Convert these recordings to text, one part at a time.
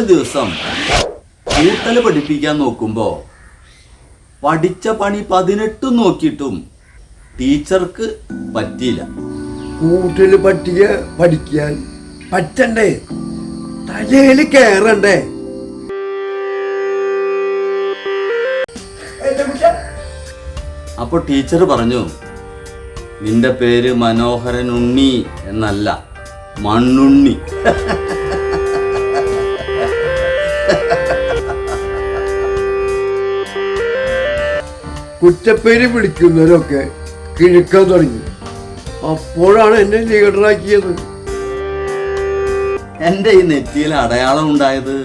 ദിവസം കൂട്ടൽ പഠിപ്പിക്കാൻ നോക്കുമ്പോ പഠിച്ച പണി പതിനെട്ടും നോക്കിയിട്ടും ടീച്ചർക്ക് പറ്റിയില്ല. കൂട്ടിൽ പറ്റിയ പഠിക്കാൻ പറ്റണ്ടേ? തലയിൽ കേറണ്ടേ? അപ്പോൾ ടീച്ചർ പറഞ്ഞു നിന്റെ പേര് മനോഹരൻ ഉണ്ണി എന്നല്ല മണ്ണുണ്ണി. കുറ്റപ്പേര് പിടിക്കുന്നവരൊക്കെ കിഴക്കാൻ തുടങ്ങി. അപ്പോഴാണ് എന്നെ ലീഡറാക്കിയത്. എന്റെ ഈ നെറ്റിയിൽ അടയാളം ഉണ്ടായത്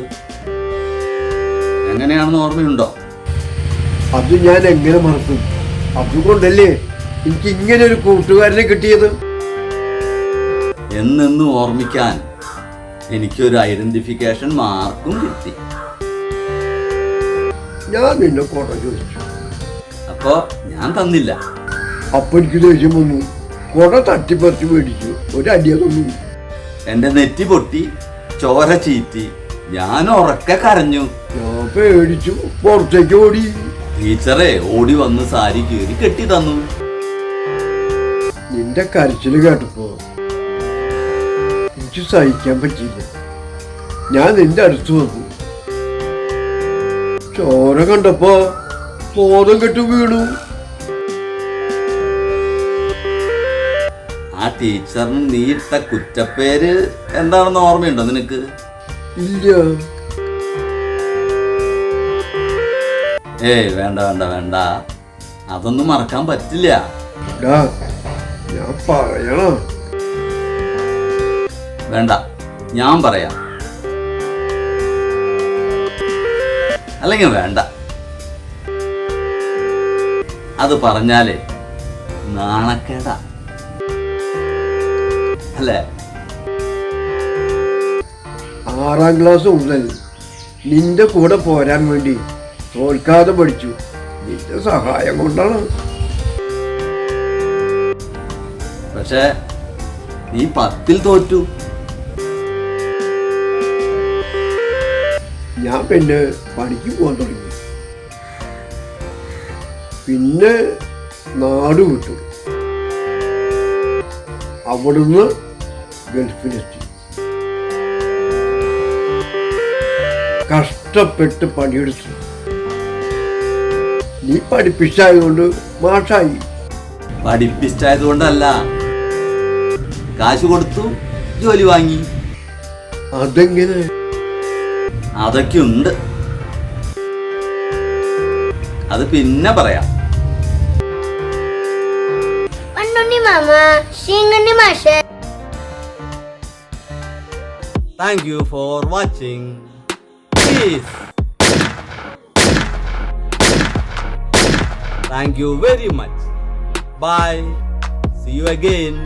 എങ്ങനെയാണെന്ന് ഓർമ്മയുണ്ടോ? അത് ഞാൻ എങ്ങനെ മറക്കും അതുകൊണ്ടല്ലേ എനിക്ക് ഇങ്ങനെ ഒരു കൂട്ടുകാരനെ കിട്ടിയത്? എന്നെന്നും ഓർമ്മിക്കാൻ എനിക്കൊരു ഐഡന്റിഫിക്കേഷൻ മാർക്കും കിട്ടി. ഞാൻ നിന്നെ കോട്ട ചോദിച്ചു. അപ്പോ ഞാൻ തന്നില്ല. അപ്പൊ എനിക്ക് ദേഷ്യം വന്നു. കൊട തട്ടിപ്പറിച്ച് മേടിച്ചു. ഒരു അടിയ തന്നു. എന്റെ നെറ്റി പൊട്ടി ചോര ചീറ്റി. ഞാൻ ഉറക്കെ കരഞ്ഞു. ഞാൻ പേടിച്ചു. പുറത്തേക്ക് ഓടി. ടീച്ചറെ ഓടി വന്ന് സാരി കീറി കെട്ടി തന്നു. നിന്റെ കരച്ചിൽ കേട്ടപ്പോ എനിക്ക് സഹിക്കാൻ പറ്റിയില്ല. ഞാൻ നിന്റെ അടുത്ത് വന്നു. ചോര കണ്ടപ്പോ ബോധം കെട്ടു വീണു. ആ ടീച്ചറിന് നീ ഇട്ട കുറ്റപ്പേര് എന്താണെന്ന് ഓർമ്മയുണ്ടോ നിനക്ക്? ഇല്ല. ഏയ് വേണ്ട വേണ്ട വേണ്ട. അതൊന്നും മറക്കാൻ പറ്റില്ല. ഞാൻ പറയണോ. വേണ്ട ഞാൻ പറയാം. അല്ലെങ്കിൽ വേണ്ട. അത് പറഞ്ഞാലേ നാണക്കേടാ. അല്ലേ? ആറാം ക്ലാസ് മുതൽ നിന്റെ കൂടെ പോരാൻ വേണ്ടി തോൽക്കാതെ പഠിച്ചു. നിന്റെ സഹായം കൊണ്ടാണ്. പക്ഷേ നീ പത്തിൽ തോറ്റു. ഞാൻ പിന്നെ പണിക്ക് പോകാൻ തുടങ്ങി. പിന്നെ നാട് വിട്ടു. അവിടുന്ന് ഗൾഫിലെത്തി കഷ്ടപ്പെട്ട് പണിയെടുത്തു. നീ പഠിപ്പിച്ചായതുകൊണ്ട് മാഷായി. പഠിപ്പിച്ചായത് കൊണ്ടല്ല കാശ് കൊടുത്തു ജോലി വാങ്ങി. അതെങ്ങനെ? അതൊക്കെ ഉണ്ട്. അത് പിന്നെ പറയാം. മണ്ണുണ്ണി മാമ ശീങ്ങണ്ണി മാഷ. Thank you for watching please thank you very much bye see you again